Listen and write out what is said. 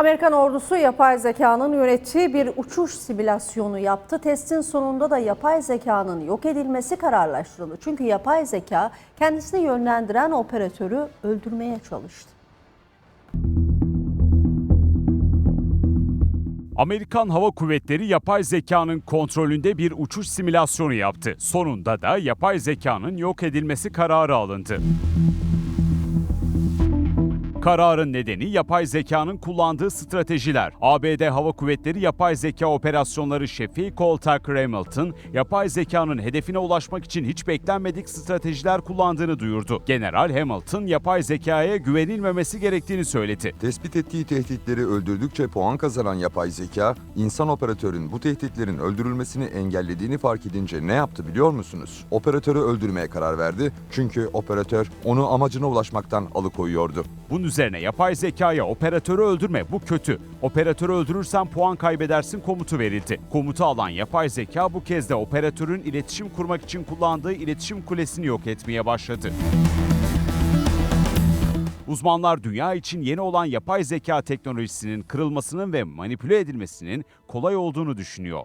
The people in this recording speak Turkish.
Amerikan ordusu yapay zekanın yönettiği bir uçuş simülasyonu yaptı. Testin sonunda da yapay zekanın yok edilmesi kararlaştırıldı. Çünkü yapay zeka kendisini yönlendiren operatörü öldürmeye çalıştı. Amerikan Hava Kuvvetleri yapay zekanın kontrolünde bir uçuş simülasyonu yaptı. Sonunda da yapay zekanın yok edilmesi kararı alındı. Kararın nedeni yapay zekanın kullandığı stratejiler. ABD Hava Kuvvetleri Yapay Zeka Operasyonları Şefi Colter Hamilton, yapay zekanın hedefine ulaşmak için hiç beklenmedik stratejiler kullandığını duyurdu. General Hamilton, yapay zekaya güvenilmemesi gerektiğini söyledi. Tespit ettiği tehditleri öldürdükçe puan kazanan yapay zeka, insan operatörün bu tehditlerin öldürülmesini engellediğini fark edince ne yaptı biliyor musunuz? Operatörü öldürmeye karar verdi çünkü operatör onu amacına ulaşmaktan alıkoyuyordu. Bunun üzerine yapay zekaya operatörü öldürme bu kötü. Operatörü öldürürsen puan kaybedersin komutu verildi. Komutu alan yapay zeka bu kez de operatörün iletişim kurmak için kullandığı iletişim kulesini yok etmeye başladı. Uzmanlar dünya için yeni olan yapay zeka teknolojisinin kırılmasının ve manipüle edilmesinin kolay olduğunu düşünüyor.